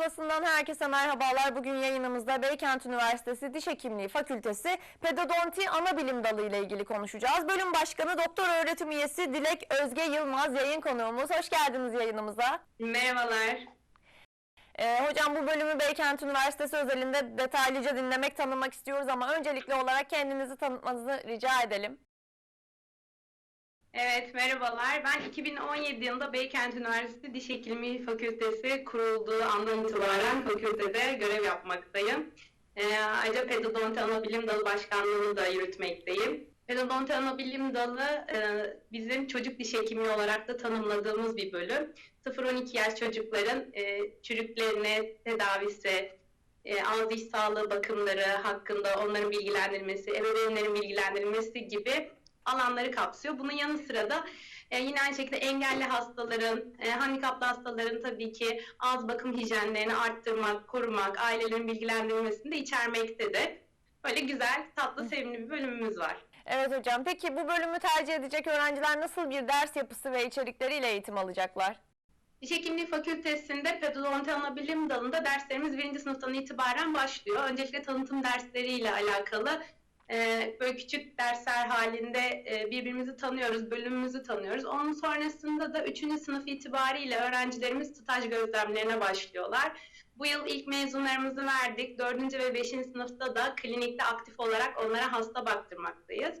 Pusulası'ndan herkese merhabalar. Bugün yayınımızda Beykent Üniversitesi Diş Hekimliği Fakültesi Pedodonti Ana Bilim Dalı ile ilgili konuşacağız. Bölüm Başkanı Doktor Öğretim Üyesi Dilek Özge Yılmaz yayın konuğumuz. Hoş geldiniz yayınımıza. Merhabalar. Ee, hocam bu bölümü Beykent Üniversitesi özelinde detaylıca dinlemek, tanımak istiyoruz ama öncelikli olarak kendinizi tanıtmanızı rica edelim. Evet, merhabalar. Ben 2017 yılında Beykent Üniversitesi Diş Hekimliği Fakültesi kurulduğu andan itibaren fakültede görev yapmaktayım. Ee, ayrıca Pedodonti Anabilim Dalı Başkanlığı'nı da yürütmekteyim. Pedodonti Anabilim Dalı e, bizim çocuk diş hekimliği olarak da tanımladığımız bir bölüm. 0-12 yaş çocukların e, çürüklerine tedavisi, e, ağız diş sağlığı bakımları hakkında onların bilgilendirilmesi, ebeveynlerin bilgilendirilmesi gibi alanları kapsıyor. Bunun yanı sıra da e, yine aynı şekilde engelli hastaların, e, handikaplı hastaların tabii ki ağız bakım hijyenlerini arttırmak, korumak, ailelerin bilgilendirilmesini de içermektedir. Böyle güzel, tatlı, sevimli bir bölümümüz var. Evet hocam. Peki bu bölümü tercih edecek öğrenciler nasıl bir ders yapısı ve içerikleriyle eğitim alacaklar? Diş Hekimliği Fakültesi'nde pedodonti anabilim dalında derslerimiz birinci sınıftan itibaren başlıyor. Öncelikle tanıtım dersleriyle alakalı e, böyle küçük dersler halinde e, birbirimizi tanıyoruz, bölümümüzü tanıyoruz. Onun sonrasında da üçüncü sınıf itibariyle öğrencilerimiz staj gözlemlerine başlıyorlar. Bu yıl ilk mezunlarımızı verdik. Dördüncü ve beşinci sınıfta da klinikte aktif olarak onlara hasta baktırmaktayız.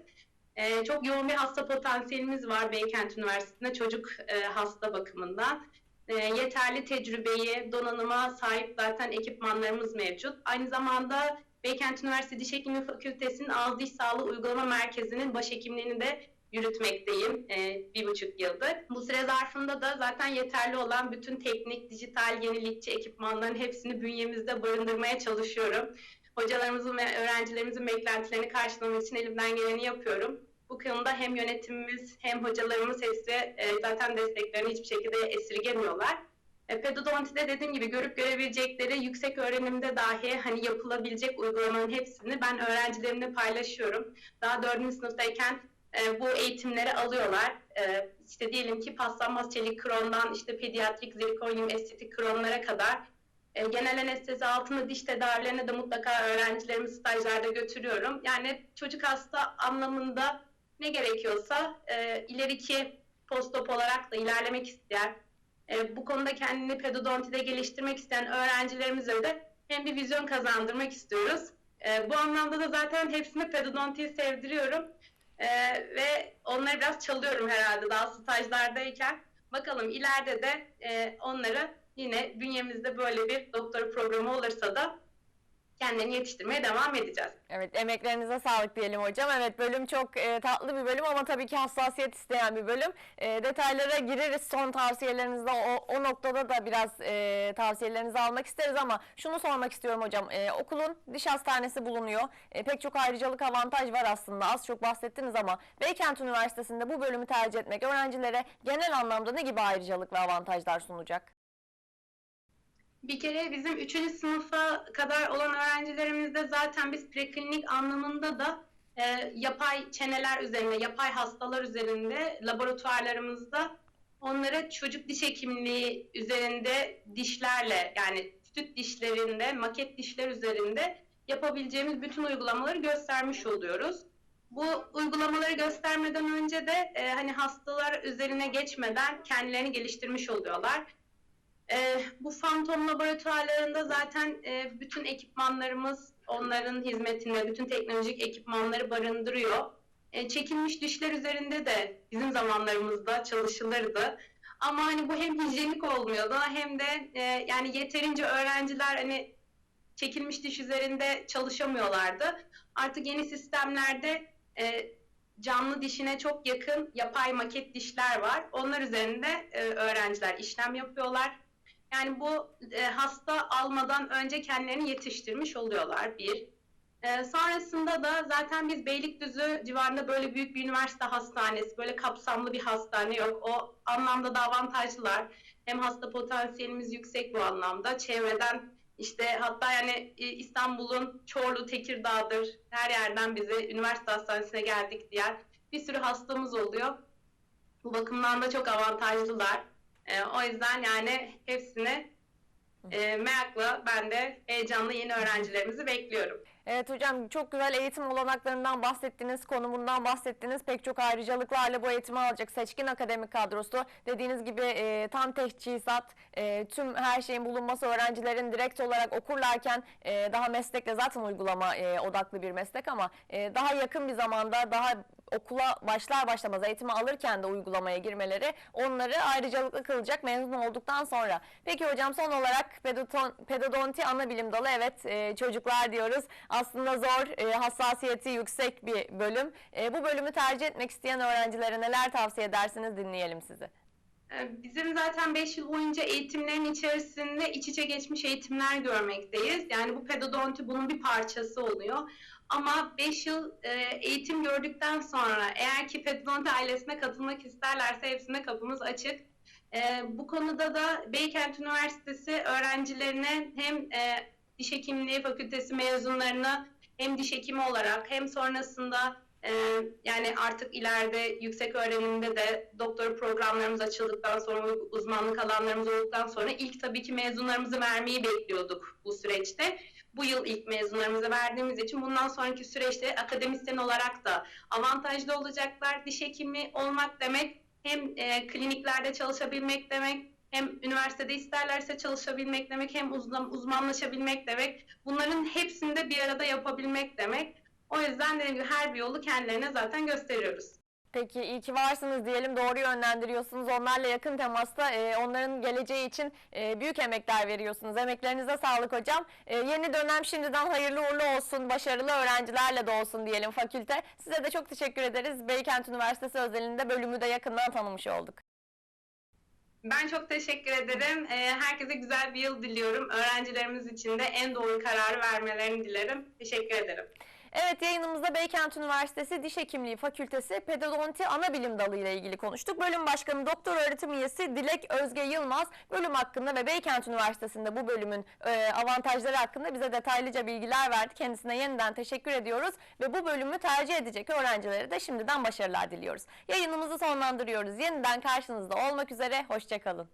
Ee, çok yoğun bir hasta potansiyelimiz var Beykent Üniversitesi'nde çocuk e, hasta bakımından. E, yeterli tecrübeyi, donanıma sahip zaten ekipmanlarımız mevcut. Aynı zamanda Beykent Üniversitesi Diş Hekimliği Fakültesi'nin Ağız Diş Sağlığı Uygulama Merkezi'nin başhekimliğini de yürütmekteyim e, bir buçuk yıldır. Bu süre zarfında da zaten yeterli olan bütün teknik, dijital, yenilikçi ekipmanların hepsini bünyemizde barındırmaya çalışıyorum. Hocalarımızın ve öğrencilerimizin beklentilerini karşılamak için elimden geleni yapıyorum. Bu konuda hem yönetimimiz hem hocalarımız hepsi e, zaten desteklerini hiçbir şekilde esirgemiyorlar. E, Pedodontide dediğim gibi görüp görebilecekleri yüksek öğrenimde dahi hani yapılabilecek uygulamanın hepsini ben öğrencilerimle paylaşıyorum. Daha dördüncü sınıftayken e, bu eğitimleri alıyorlar. E, işte diyelim ki paslanmaz çelik krondan işte pediatrik zirkonyum estetik kronlara kadar e, genel anestezi altında diş tedavilerine de mutlaka öğrencilerimi stajlarda götürüyorum. Yani çocuk hasta anlamında ne gerekiyorsa e, ileriki postop olarak da ilerlemek isteyen, e, bu konuda kendini pedodontide geliştirmek isteyen öğrencilerimize de hem bir vizyon kazandırmak istiyoruz. E, bu anlamda da zaten hepsine pedodontiyi sevdiriyorum. E, ve onları biraz çalıyorum herhalde daha stajlardayken. Bakalım ileride de e, onları yine bünyemizde böyle bir doktora programı olursa da kendini yetiştirmeye devam edeceğiz. Evet emeklerinize sağlık diyelim hocam. Evet bölüm çok e, tatlı bir bölüm ama tabii ki hassasiyet isteyen bir bölüm. E, detaylara gireriz son tavsiyelerinizde o, o noktada da biraz e, tavsiyelerinizi almak isteriz ama şunu sormak istiyorum hocam. E, okulun diş hastanesi bulunuyor. E, pek çok ayrıcalık avantaj var aslında az çok bahsettiniz ama Beykent Üniversitesi'nde bu bölümü tercih etmek öğrencilere genel anlamda ne gibi ayrıcalık ve avantajlar sunacak? Bir kere bizim 3. sınıfa kadar olan öğrencilerimizde zaten biz preklinik anlamında da e, yapay çeneler üzerinde, yapay hastalar üzerinde laboratuvarlarımızda onlara çocuk diş hekimliği üzerinde dişlerle yani süt dişlerinde, maket dişler üzerinde yapabileceğimiz bütün uygulamaları göstermiş oluyoruz. Bu uygulamaları göstermeden önce de e, hani hastalar üzerine geçmeden kendilerini geliştirmiş oluyorlar. E, bu fantom laboratuvarlarında zaten e, bütün ekipmanlarımız onların hizmetinde, bütün teknolojik ekipmanları barındırıyor. E, çekilmiş dişler üzerinde de bizim zamanlarımızda çalışılırdı. Ama hani bu hem hijyenik olmuyordu hem de e, yani yeterince öğrenciler hani çekilmiş diş üzerinde çalışamıyorlardı. Artık yeni sistemlerde e, canlı dişine çok yakın yapay maket dişler var. Onlar üzerinde e, öğrenciler işlem yapıyorlar. Yani bu e, hasta almadan önce kendilerini yetiştirmiş oluyorlar bir. E, sonrasında da zaten biz Beylikdüzü civarında böyle büyük bir üniversite hastanesi, böyle kapsamlı bir hastane yok. O anlamda da avantajlılar. Hem hasta potansiyelimiz yüksek bu anlamda. Çevreden işte hatta yani e, İstanbul'un Çorlu, Tekirdağ'dır her yerden bize üniversite hastanesine geldik diyen bir sürü hastamız oluyor. Bu bakımdan da çok avantajlılar. E, o yüzden yani hepsine e, merakla ben de heyecanla yeni öğrencilerimizi bekliyorum. Evet hocam çok güzel eğitim olanaklarından bahsettiniz, konumundan bahsettiniz. Pek çok ayrıcalıklarla bu eğitimi alacak seçkin akademik kadrosu. Dediğiniz gibi e, tam teçhizat, e, tüm her şeyin bulunması öğrencilerin direkt olarak okurlarken e, daha meslekle zaten uygulama e, odaklı bir meslek ama e, daha yakın bir zamanda daha okula başlar başlamaz eğitimi alırken de uygulamaya girmeleri onları ayrıcalıklı kılacak mezun olduktan sonra. Peki hocam son olarak pedodon, pedodonti ana bilim dalı evet e, çocuklar diyoruz. Aslında zor, e, hassasiyeti yüksek bir bölüm. E, bu bölümü tercih etmek isteyen öğrencilere neler tavsiye edersiniz dinleyelim sizi. Ee, Bizim zaten 5 yıl boyunca eğitimlerin içerisinde iç içe geçmiş eğitimler görmekteyiz. Yani bu pedodonti bunun bir parçası oluyor. Ama 5 yıl e, eğitim gördükten sonra eğer ki pedodonti ailesine katılmak isterlerse hepsine kapımız açık. E, bu konuda da Beykent Üniversitesi öğrencilerine hem e, diş hekimliği fakültesi mezunlarına hem diş hekimi olarak hem sonrasında ee, yani artık ileride yüksek öğrenimde de doktor programlarımız açıldıktan sonra uzmanlık alanlarımız olduktan sonra ilk tabii ki mezunlarımızı vermeyi bekliyorduk bu süreçte. Bu yıl ilk mezunlarımızı verdiğimiz için bundan sonraki süreçte akademisyen olarak da avantajlı olacaklar. Diş hekimi olmak demek hem e, kliniklerde çalışabilmek demek hem üniversitede isterlerse çalışabilmek demek hem uzman, uzmanlaşabilmek demek. Bunların hepsini de bir arada yapabilmek demek. O yüzden dediğim gibi her bir yolu kendilerine zaten gösteriyoruz. Peki iyi ki varsınız diyelim doğru yönlendiriyorsunuz. Onlarla yakın temasta e, onların geleceği için e, büyük emekler veriyorsunuz. Emeklerinize sağlık hocam. E, yeni dönem şimdiden hayırlı uğurlu olsun, başarılı öğrencilerle de olsun diyelim fakülte. Size de çok teşekkür ederiz. Beykent Üniversitesi özelinde bölümü de yakından tanımış olduk. Ben çok teşekkür ederim. Ee, Herkese güzel bir yıl diliyorum. Öğrencilerimiz için de en doğru kararı vermelerini dilerim. Teşekkür ederim. Evet yayınımızda Beykent Üniversitesi Diş Hekimliği Fakültesi Pedodonti Ana Bilim Dalı ile ilgili konuştuk. Bölüm Başkanı Doktor Öğretim Üyesi Dilek Özge Yılmaz bölüm hakkında ve Beykent Üniversitesi'nde bu bölümün e, avantajları hakkında bize detaylıca bilgiler verdi. Kendisine yeniden teşekkür ediyoruz ve bu bölümü tercih edecek öğrencilere de şimdiden başarılar diliyoruz. Yayınımızı sonlandırıyoruz. Yeniden karşınızda olmak üzere. Hoşçakalın.